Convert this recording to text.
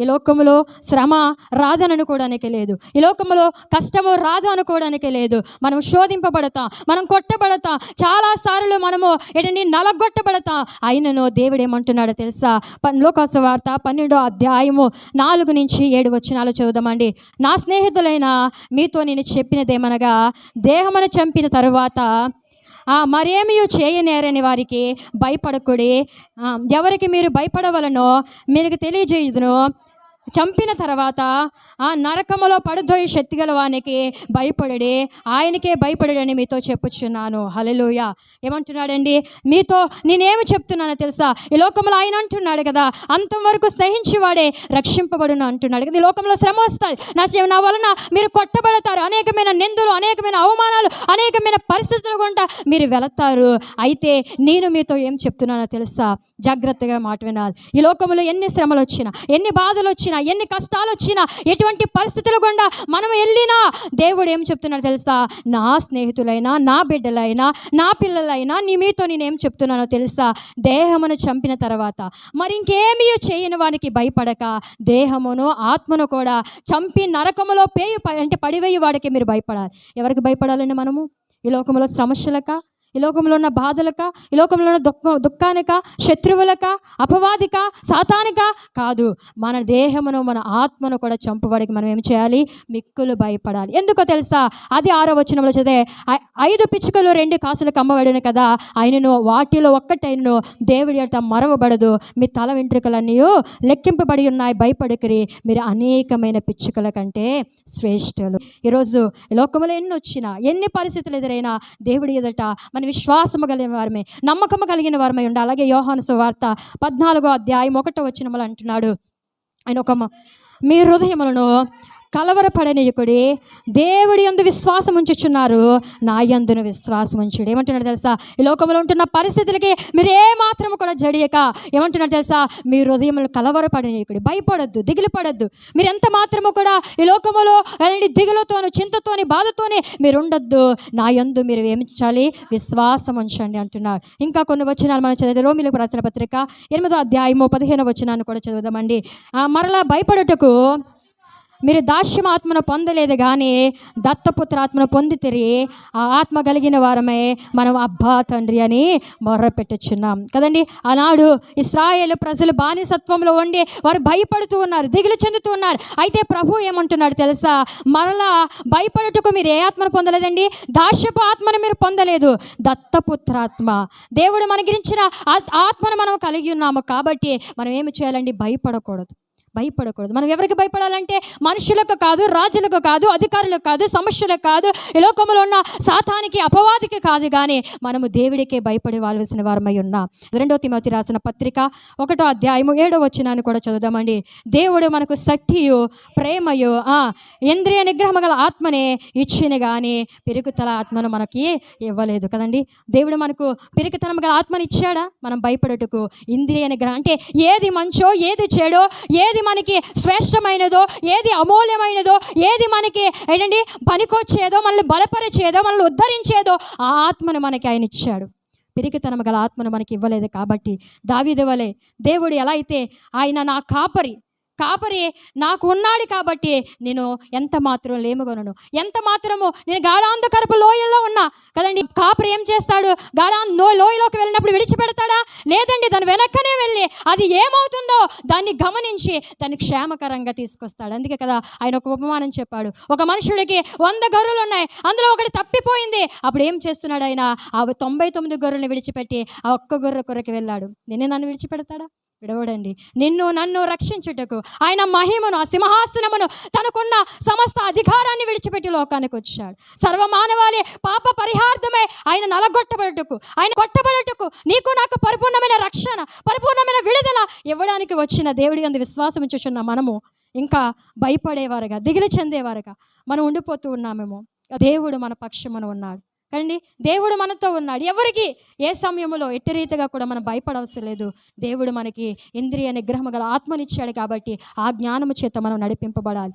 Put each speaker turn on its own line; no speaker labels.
ఈ లోకంలో శ్రమ రాదని అనుకోవడానికి లేదు. ఈ లోకంలో కష్టము రాదు అనుకోవడానికి లేదు. మనం శోధింపబడతాం మనం కొట్టబడతాం చాలా సార్లు మనము ఏంటండి నలగొట్టబడతాం. అయినను దేవుడు ఏమంటున్నాడో తెలుసా? లోకాస వార్త పన్నెండో అధ్యాయము నాలుగు నుంచి ఏడు వచ్చినాలు చదువుదామండి. నా స్నేహితులైన మీతో నేను చెప్పినదేమనగా దేహమును చంపిన తరువాత మరేమీ చేయనేరని వారికి భయపడకుడి. ఎవరికి మీరు భయపడవలనో మీకు తెలియజేయుదును. చంపిన తర్వాత ఆ నరకములో పడుదోయి శక్తి గల వానికి భయపడడే ఆయనకే భయపడడని మీతో చెప్పుచున్నాను. హలెలుయ ఏమంటున్నాడండి? మీతో నేనేమి చెప్తున్నానో తెలుసా? ఈ లోకంలో ఆయన అంటున్నాడు కదా అంతం వరకు స్నేహించేవాడే రక్షింపబడును అంటున్నాడు కదా. ఈ లోకంలో శ్రమ వస్తుంది నా నా వలన మీరు కొట్టబడతారు. అనేకమైన నిందలు అనేకమైన అవమానాలు అనేకమైన పరిస్థితులు గుండా మీరు వెళతారు. అయితే నేను మీతో ఏం చెప్తున్నానో తెలుసా? జాగ్రత్తగా మాట వినాలి. ఈ లోకంలో ఎన్ని శ్రమలు వచ్చినా ఎన్ని బాధలు వచ్చినా ఎన్ని కష్టాలు వచ్చినా ఎటువంటి పరిస్థితులు గుండా మనం వెళ్ళినా దేవుడు ఏం చెప్తున్నాడు తెలుసా? నా స్నేహితులైనా నా బిడ్డలైనా నా పిల్లలైనా నీ మీతో నేనేం చెప్తున్నానో తెలుసా? దేహమును చంపిన తర్వాత. మరి ఇంకేమీ చేయని వానికి భయపడక దేహమును ఆత్మను కూడా చంపి నరకములో పేయు అంటే పడివేయు వాడికి మీరు భయపడాలి. ఎవరికి భయపడాలండి మనము? ఈ లోకంలో సమస్యలక ఈ లోకంలో ఉన్న బాధలక ఈ లోకంలో ఉన్న దుఃఖ దుఃఖానిక శత్రువులక అపవాదిక సాతానిక కాదు. మన దేహమును మన ఆత్మను కూడా చంపువాడికి మనం ఏం చేయాలి? మిక్కులు భయపడాలి. ఎందుకో తెలుసా? అది ఆరో వచనంలో చదివే "ఐ- ఐదు పిచ్చుకలు రెండు కాసులు కమ్మబడిన కదా ఆయనను వాటిలో ఒక్కటైనను దేవుడి అంత మరవబడదు. మీ తల వెంట్రుకలన్నీ లెక్కింపబడి ఉన్నాయి భయపడకరి. మీరు అనేకమైన పిచ్చుకల కంటే శ్రేష్ఠులు. ఈరోజు ఈ లోకంలో ఎన్ని వచ్చినా ఎన్ని పరిస్థితులు ఎదురైనా దేవుడి ఎదుట మన విశ్వాసము కలిగిన వారమే నమ్మకము కలిగిన వారమై ఉండాలి. అలాగే యోహాను సువార్త పద్నాలుగో అధ్యాయం ఒకటో వచ్చినములు అంటున్నాడు. ఆయన ఒక మీ హృదయములను కలవరపడనీయకుడి దేవుడి యందు విశ్వాసం ఉంచుచున్నారు నా యందును విశ్వాసం ఉంచుడు ఏమంటున్నాడు తెలుసా? ఈ లోకంలో ఉంటున్న పరిస్థితులకి మీరు ఏ మాత్రం కూడా జడియక. ఏమంటున్నారు తెలుసా? మీ హృదయములు కలవరపడనీయకుడి భయపడద్దు దిగులు పడద్దు మీరు ఎంత మాత్రము కూడా ఈ లోకములో దిగులతోను చింతతోని బాధతోని మీరు ఉండొద్దు నా యందు మీరు ఏమించాలి విశ్వాసం ఉంచండి అంటున్నారు ఇంకా కొన్ని వచనాలు మనం చదివితే రోమిలకు రాసిన పత్రిక ఎనిమిదో అధ్యాయము పదిహేనో వచనాన్ని కూడా చదువుదామండి. మరలా భయపడుటకు మీరు దాస్యం ఆత్మను పొందలేదు కానీ దత్తపుత్రాత్మను పొందితిరి ఆ ఆత్మ కలిగిన వారమే మనం అబ్బా తండ్రి అని మొర్ర పెట్టుచున్నాం కదండి? ఆనాడు ఇస్రాయేల్ ప్రజలు బానిసత్వంలో ఉండి వారు భయపడుతూ ఉన్నారు దిగులు చెందుతూ ఉన్నారు. అయితే ప్రభు ఏమంటున్నాడు తెలుసా? మరలా భయపడుటకు మీరు ఏ ఆత్మను పొందలేదండి? దాస్యపు ఆత్మను మీరు పొందలేదు. దత్తపుత్రాత్మ. దేవుడు మన గురించిన ఆత్మను మనం కలిగి ఉన్నాము కాబట్టి మనం ఏమి చేయాలండి? భయపడకూడదు. భయపడకూడదు. మనం ఎవరికి భయపడాలంటే మనుషులకు కాదు రాజులకు కాదు అధికారులకు కాదు సమస్యలకు కాదు. ఈ లోకంలో ఉన్న సాతానికి అపవాదికి కాదు కానీ మనము దేవుడికే భయపడి వాల్సిన వారమై ఉన్నాం. రెండో తిమోతి రాసిన పత్రిక ఒకటో అధ్యాయము ఏడో వచ్చినాన్ని కూడా చదువుదామండి. దేవుడు మనకు శక్తియు ప్రేమయు ఇంద్రియ నిగ్రహం గల ఆత్మనే ఇచ్చిన కానీ పెరుగుతల ఆత్మను మనకి ఇవ్వలేదు కదండి. దేవుడు మనకు పెరుగుతనం గల ఆత్మని ఇచ్చాడా? మనం భయపడటకు ఇంద్రియ నిగ్రహం అంటే ఏది మంచో ఏది చెడో ఏది మనకి శ్రేష్టమైనదో ఏది అమూల్యమైనదో ఏది మనకి ఏంటండి పనికొచ్చేదో మనల్ని బలపరిచేదో మనల్ని ఉద్ధరించేదో ఆ ఆత్మను మనకి ఆయన ఇచ్చాడు. పిరికితనం గల ఆత్మను మనకి ఇవ్వలేదు కాబట్టి దావీదు దేవుడు ఎలా అయితే ఆయన నా కాపరి కాపరి నాకు ఉన్నాడు కాబట్టి నేను ఎంత మాత్రం లేముగొనను. ఎంత మాత్రము నేను గాఢాంధకరపు లోయల్లో ఉన్నా కదండి కాపరి ఏం చేస్తాడు? గాఢాంధ లోయలోకి వెళ్ళినప్పుడు విడిచిపెడతాడా? లేదండి దాని వెనక్కనే వెళ్ళి అది ఏమవుతుందో దాన్ని గమనించి దాన్ని క్షేమకరంగా తీసుకొస్తాడు. అందుకే కదా ఆయన ఒక ఉపమానం చెప్పాడు. ఒక మనుషుడికి వంద గొర్రెలు ఉన్నాయి అందులో ఒకటి తప్పిపోయింది. అప్పుడు ఏం చేస్తున్నాడు ఆయన? ఆ తొంభై తొమ్మిది గొర్రెలను విడిచిపెట్టి ఆ ఒక్క గొర్రె కొరకు వెళ్ళాడు. నేనే నన్ను విడిచిపెడతాడా? విడవడండి. నిన్ను నన్ను రక్షించుటకు ఆయన మహిమను ఆ సింహాసనమును తనకున్న సమస్త అధికారాన్ని విడిచిపెట్టి లోకానికి వచ్చాడు సర్వమానవాళి పాప పరిహార్థమే ఆయన నలగొట్టబడుటకు ఆయన కొట్టబడుటకు నీకు నాకు పరిపూర్ణమైన రక్షణ పరిపూర్ణమైన విడుదల ఇవ్వడానికి వచ్చిన దేవుడి అందు విశ్వాసం ఉంచుచున్న మనము ఇంకా భయపడేవారుగా దిగులు చెందేవారుగా మనం ఉండిపోతూ ఉన్నామేమో. దేవుడు మన పక్షమున ఉన్నాడు. కానీ దేవుడు మనతో ఉన్నాడు. ఎవరికి? ఏ సమయంలో? ఎట్టి రీతిగా కూడా మనం భయపడవసరం లేదు. దేవుడు మనకి ఇంద్రియ నిగ్రహం గల ఆత్మనిచ్చాడు కాబట్టి ఆ జ్ఞానము చేత మనం నడిపింపబడాలి.